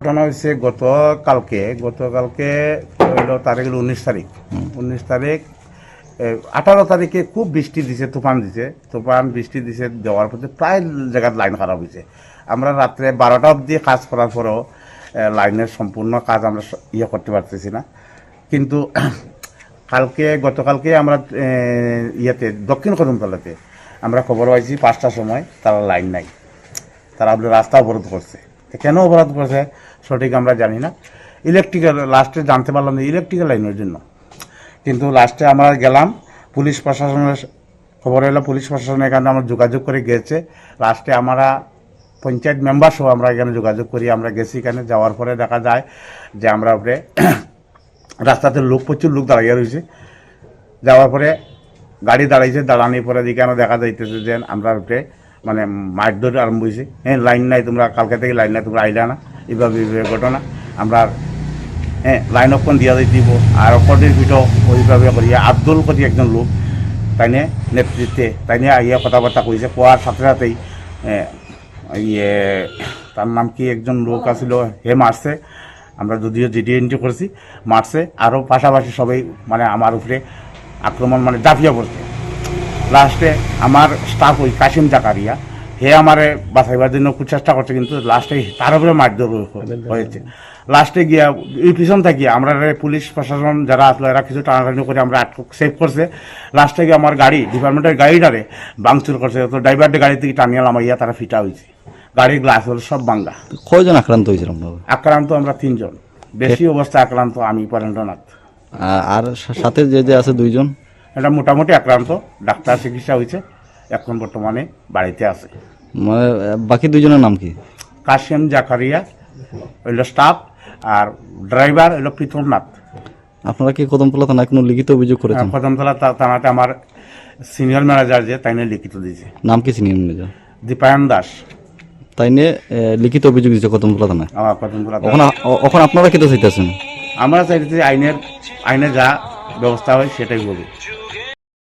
ঘটনা হয়েছে গতকালকে গতকালকে হইল তারিখ হলো উনিশ তারিখ উনিশ তারিখ আঠারো তারিখে খুব বৃষ্টি দিছে, তুফান দিছে। তুফান বৃষ্টি দিছে দেওয়ার পথে প্রায় জায়গার লাইন খারাপ হয়েছে আমরা রাত্রে বারোটা অবধি কাজ করার পরেও লাইনের সম্পূর্ণ কাজ আমরা ইয়ে করতে পারতেছি না। কিন্তু কালকে, গতকালকে আমরা ইয়েতে, দক্ষিণ কদমতলাতে আমরা খবর পাইছি পাঁচটার সময়, তারা লাইন নাই। তারা আপনার রাস্তা অবরোধ করছে। কেন অবরোধ করছে সঠিক আমরা জানি না। ইলেকট্রিক্যাল লাস্টে জানতে পারলাম যে ইলেকট্রিক্যাল লাইনের জন্য। কিন্তু লাস্টে আমরা গেলাম, পুলিশ প্রশাসনের খবর এলো, পুলিশ প্রশাসনের এখানে আমরা যোগাযোগ করে গেছে। লাস্টে আমরা পঞ্চায়েত মেম্বার সহ আমরা এখানে যোগাযোগ করি, আমরা গেছি এখানে, যাওয়ার পরে দেখা যায় যে আমরা উপরে রাস্তাতে লোক, প্রচুর লোক দাঁড়িয়ে রয়েছে। যাওয়ার পরে গাড়ি দাঁড়াইছে দাঁড়ানোর পরে আমরা দেখা যাইতেছে যে আমরা উঠে মানে মারধর আরম্ভ হয়েছে। হ্যাঁ লাইন নাই তোমরা কালকে থেকে লাইন নাই তোমরা আইলা না। এইভাবে ঘটনা। আমরা হ্যাঁ লাইন অপন দিয়া দিব। আর অপরদের ভিতর ওইভাবে করিয়া আব্দুল করি একজন লোক তাই নিয়ে নেতৃত্বে তাই নিয়ে আইয়া কথাবার্তা কইছে। কোয়ার সাথে সাথেই এ, ইয়ে তার নাম কি একজন লোক আছিল? হে মারছে। আমরা যদিও জিডি এন্ট্রি করছি মারছে। আরও পাশাপাশি সবাই মানে আমার উপরে আক্রমণ মানে দাফিয়া পড়ছে লাস্টে আমার স্টাফ ওই কাশিম জাকারিয়া হে আমারে বাঁচাইবার জন্য খুব চেষ্টা করছে কিন্তু লাস্টে তার উপরে মারধর হয়েছে। লাস্টে গিয়া এই পিছন থাকি আমরা পুলিশ প্রশাসন যারা আসলো এরা কিছু টানাটানি করে আমরা আটক সেভ করছে। লাস্টে গিয়ে আমার গাড়ি ডিপার্টমেন্টের গাড়িটারে ভাঙচুর করছে তো ড্রাইভারদের গাড়ি থেকে টানিয়ে আমাইয়া তারা ফিটা হয়েছে গাড়ির গ্লাস হলো সব ভাঙ্গা। কয়জন আক্রান্ত হয়েছিল আক্রান্ত আমরা তিনজন। বেশি অবস্থা আক্রান্ত আমি পরেন্দ্রনাথ। আর সা- সাথে যে যে আছে দুইজন? এটা মোটামুটি আক্রান্ত ডাক্তার চিকিৎসা হয়েছে এখন বর্তমানে বাড়িতে আছে। মানে বাকি দুইজনের নাম কি? কাশেম জাকারিয়া হইল স্টাফ আর ড্রাইভার হইল প্রীতমনাথ। আপনারা কি কদমতলা থানায় কোনো লিখিত অভিযোগ করেছেন? কদমতলা তা- থানাতে আমার সিনিয়র ম্যানেজার যে তাই নিয়ে লিখিত দিয়েছে। নাম কি চিনি ম্যানেজার দীপায়ন দাস। তাই নিয়ে লিখিত অভিযোগ দিয়েছে কদমতলা থানায়? আমার কদমতলা ওখানে আপনারা কেটে চাইতেছেন? আমরা চাইতেছি আইনের আইনে যা ব্যবস্থা হয় সেটাই বলি